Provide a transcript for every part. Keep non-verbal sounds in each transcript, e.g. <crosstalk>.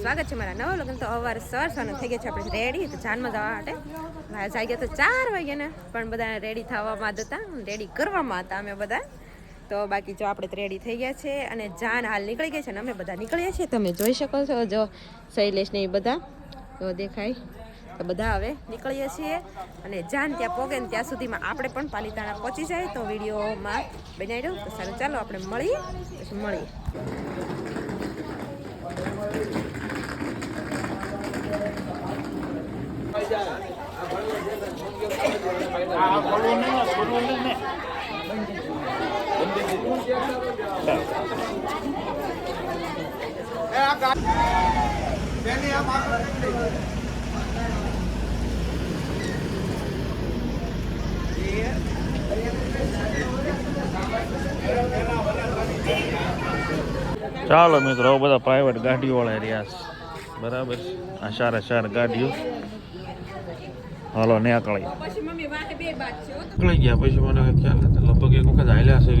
સ્વાગત છે મારા નવા લગ્ન તો અવાર સવાર સવારનો થઈ ગયા છે, આપણે રેડી તો જાનમાં જવા માટે. બહાર જાય ગયા તો ચાર વાગ્યા ને પણ બધા રેડી થવામાં જ હતા. રેડી કરવામાં હતા અમે બધા. તો બાકી જો આપણે રેડી થઈ ગયા છે અને જાન હાલ નીકળી ગઈ છે અને અમે બધા નીકળ્યા છીએ. તમે જોઈ શકો છો, જો શૈલેષ ને એ બધા. તો દેખાય. તો બધા હવે નીકળીએ છીએ. અને જાન ત્યાં પોગે ને ત્યાં સુધીમાં આપણે પણ પાલીતાણા પહોંચી જાય. તો વિડીયોમાં બનાવી દઉં. તો સારું, ચાલો આપણે મળીએ. પછી મળીએ. ચાલો મિત્રો બધા પ્રાઇવેટ ગાડીઓ વાળા રહ્યા છે. બરાબર? આ સારા સારા ગાડીઓ. હાલો ને પછી મમ્મી વાહે બે બાદ છે નીકળી ગયા પછી મને ખ્યાલ નથી. લગભગ એક વખત હાલ્યા છે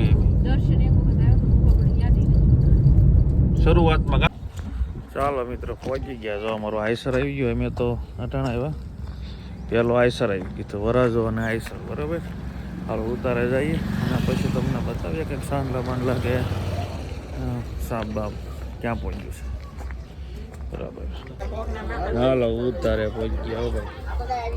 શરૂઆતમાં ચાલો મિત્રો પહોંચી ગયા. જો અમારો આઈસર આવી ગયો અમે તો અટાણા આવ્યા. પહેલો આઈસર આવી ગયો તો વરાજો અને આઈસર બરાબર? હાલો ઉતારે જઈએ. અને પછી તમને બતાવીએ કે સાંડલા બાંડલા કે સાબ સાપ બાપ ક્યાં પહોંચ્યું છે. બરાબર. હાલો ઉતારે પહોંચી ગયા હો ભાઈ. હેલો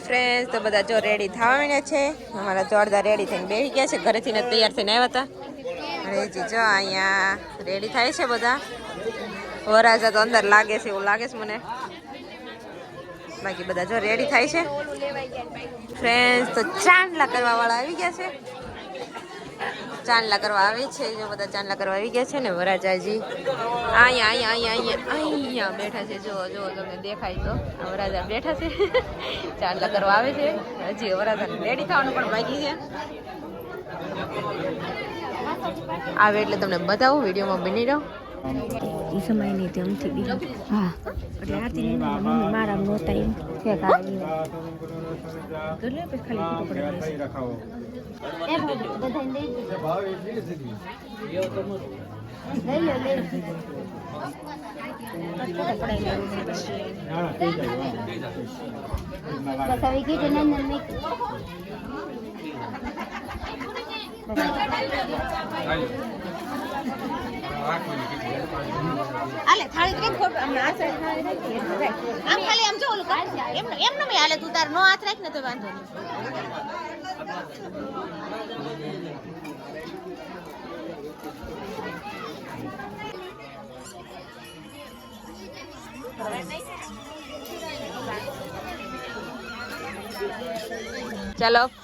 ફ્રેન્ડ્સ તો બધા જો રેડી થવા માંડ્યા છે. અમારા જોરદાર રેડી થઈને બેસી ગયા છે. ઘરેથી ને તૈયાર થઈને આવ્યા હતા. અને જીજો અહીંયા રેડી થાય છે બધા. વરાજા તો અંદર લાગે છે એવું લાગે છે મને. બાકી બધા જો રેડી થાય છે. ફ્રેન્ડ્સ તો ચાંદલા કરવા વાળા આવી ગયા છે. ચાંદલા કરવા આવે છે. જો બધા ચાંદલા કરવા આવી ગયા છે ને વરાજાજી. અહીંયા અહીંયા અહીંયા અહીંયા અહીંયા બેઠા છે. જો જો તમને દેખાય તો. આ વરાજા બેઠા છે. <laughs> ચાંદલા કરવા આવે છે. હજી વરાજા રેડી થવાનું પણ બાકી છે. આવે એટલે તમને બતાવું વિડીયોમાં બની રહો. એ સમયની તે અમથી બી. હા. એટલે આરતી મમ્મી મારા નહોતા એમ કે કાઢી ખાલી ફોટો એ બધાને દઈ લઈ લો લઈ બસ હવે કીધું હાલે થાળી કેમ ખોટ? આમ આ સાઈડ. આમ ખાલી આમ જો ઓલું કર. એમ એમ ન હાલે તું તાર નો હાથ રાખ ને તો વાંધો નહીં. ચાલો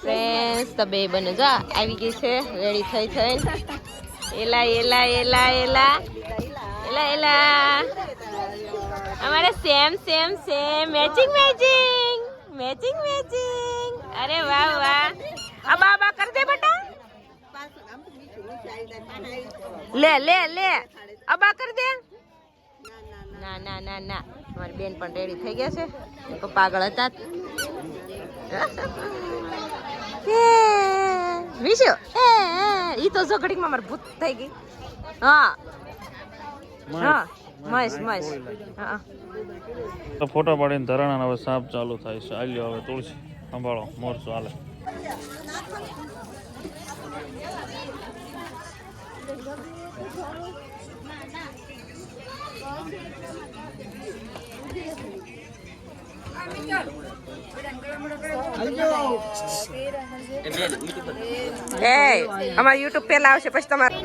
ફ્રેન્ડ્સ તો બે બને. જો, આવી ગઈ છે. રેડી થઈ થઈ. એલા એલા એલા એલા. એલા એલા. અમારે same same same matching matching matching matching અરે વાહ વાહ. અબા અબા કર દે બેટા. લે લે લે. અબા કરી દે. ના ના ના ના. મારી બેન પણ રેડી થઈ ગયા છે. પપ્પા આગળ હતા. જ. એ ઈ તો જો ઘડીકમાં મારે ભૂત થઈ ગઈ. હા. હા મસ્ત મસ્ત હા. તો ફોટો પાડીને ધરાણા હવે સાપ ચાલુ થાય છે. આલ્યો હવે તુલસી. સંભાળો મોરચો હાલે. એ અમારા યુટ્યુબ પેલા આવશે પછી તમારે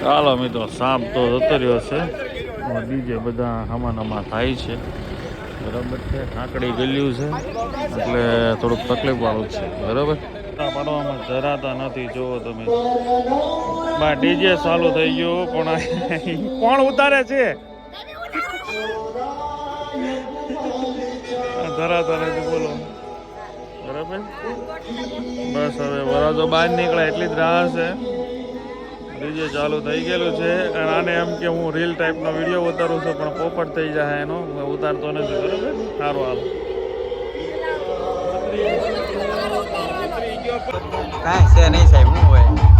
ચાલો મિત્રો સાપ તો જતો રહ્યો છે. ડીજે બધા હમા નમા થાય છે. બરાબર છે, આંકડી ગલ્યું છે. એટલે થોડુંક તકલીફ વાળું છે. બરાબર? પાડવામાં જરાતા નથી જોવો તમે. બા, ડીજે ચાલુ થઈ ગયું, પણ કોણ ઉતારે છે? ધરાતા નથી, બોલો. બરાબર? બસ હવે વરાજો બહાર નીકળે એટલી જ રાહ છે ડીજે ચાલુ થઈ ગયેલું છે અને આને એમ કે હું રીલ ટાઈપનો વીડિયો ઉતારું છું, પણ પોપટ થઈ જાય એનો. હું ઉતારતો નથી, બરાબર? સારું, હાલ. કાંઈ છે નહીં સાહેબ, હું હોય.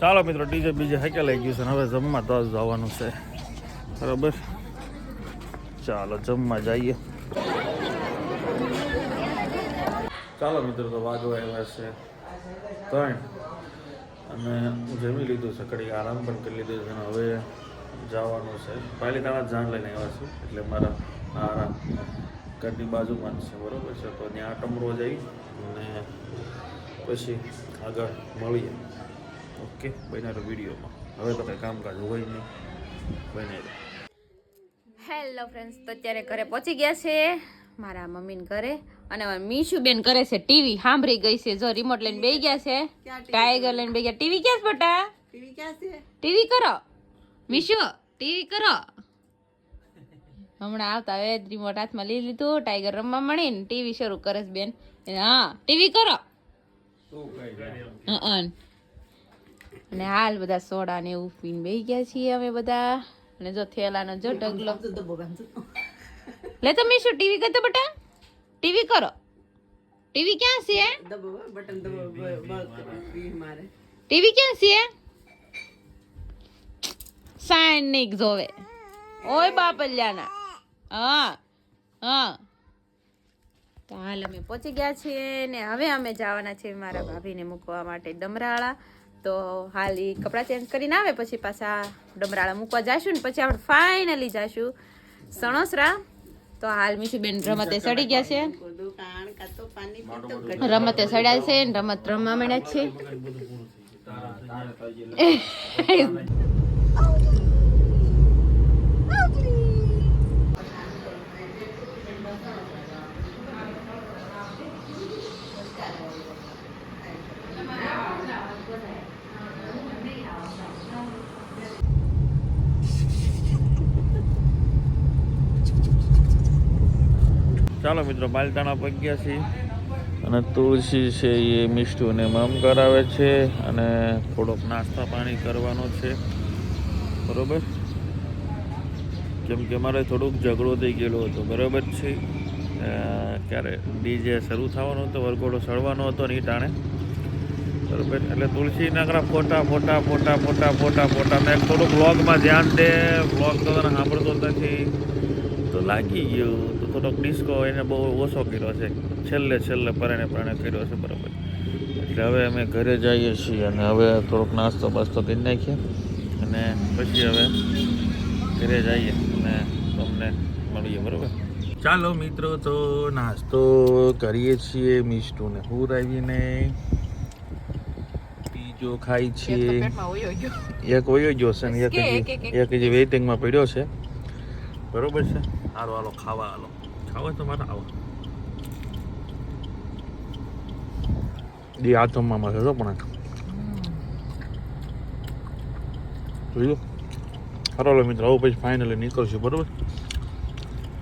ચાલો મિત્રો, ડીજે બીજે હેકે લઈ ગયું છે ને હવે જમવા તો જવાનું છે. બરાબર? ચાલો, જમવા જઈએ. ચાલો મિત્રો, તો વાગવા આવ્યા છે ત્રણ. અને જમી લીધું છે કડી આરામ પણ કરી લીધો છે અને હવે જવાનું છે. પહેલી તારા જાણ લઈને આવ્યા છું એટલે મારા આરામ ઘરની બાજુમાં જ છે, બરાબર છે. તો ત્યાં ટમરો જઈ અને પછી આગળ મળીએ. ઓકે બનારો વિડીયોમાં. હવે તો કંઈ કામકાજ હોય નહીં. બને હેલો ફ્રેન્ડ્સ તો અત્યારે ઘરે પહોંચી ગયા છે મારા મમ્મીને ઘરે. અને હવે મીશુ બેન કરે છે. ટીવી સાંભળી ગઈ છે. જો રિમોટ લઈને બેસી ગયા છે. ટાઈગર લઈને બેસી ગયા. ટીવી ક્યાં છે બટા? ટીવી કરો. મીશુ ટીવી કરો. હમણાં આવતા હવે રિમોટ હાથમાં લઈ લીધું. ટાઈગર રમવા મળીને ટીવી શરૂ કરે છે બેન. હા ટીવી કરો. અને. હાલ બધા સોડા ને એવું પીને બેસી ગયા છીએ અમે બધા. અને જો થેલાનો જો ઢગલો લે તો મીશુ ટીવી કરતો બટા ટીવી કરો. ટીવી ક્યાં છે? ટીવી ક્યાં છે? સાયનિક જોવે. ઓય બાપલ્યાના. હા હા. તો હાલ અમે પહોંચી ગયા છીએ ને હવે અમે જવાના છીએ મારા ભાભીને મૂકવા માટે ડમરાળા તો હાલ એ કપડાં ચેન્જ કરીને આવે પછી પાછા ડમરાળા મૂકવા જઈશું ને પછી આપણે ફાઇનલી જઈશું સણોસરા તો હાલ મીઠુબેન રમતે સડી ગયા છે રમતે સડ્યા છે રમત રમવા મળ્યા છે ચાલો મિત્રો પાલતાણા પગ્યા છીએ. અને તુલસી છે એ મિષ્ટુને મમ કરાવે છે અને થોડોક નાસ્તા પાણી કરવાનો છે. બરોબર? કેમ કે મારે થોડુંક ઝઘડો થઈ ગયેલો હતો, બરોબર છે? ક્યારે ડીજે શરૂ થવાનો હતો, વરઘોડો સળવાનો હતો ને એ ટાણે. બરોબર? એટલે તુલસી નાકરા ફોટા ફોટા ફોટા ફોટા ફોટા ફોટા. મેં થોડુંક વ્લોગમાં ધ્યાન દે, વ્લોગ તો સાંભળતો નથી. તો લાગી ગયું. થોડોક ડિસ્કો એને બહુ ઓછો કર્યો છે. છેલ્લે છેલ્લે પરણે પરણે કર્યો છે બરાબર. એટલે હવે અમે ઘરે જઈએ છીએ અને હવે થોડોક નાસ્તો બાસ્તો કરી નાખીએ અને પછી હવે ઘરે જઈએ અને તમને મળીએ બરાબર? ચાલો મિત્રો તો નાસ્તો કરીએ છીએ મિષ્ટુને. હું આવીને પીજો ખાઈ છીએ. એક વયો ગયો છે ને એક એક હજી વેઇટિંગમાં પડ્યો છે. બરોબર છે? હાલો હાલો ખાવા હાલો. ખાવા તો મારે આવો. દી હાથમાં મળે તો પણ જોયું? હાલો મિત્રો આવું પછી ફાઇનલી નીકળશું બરોબર?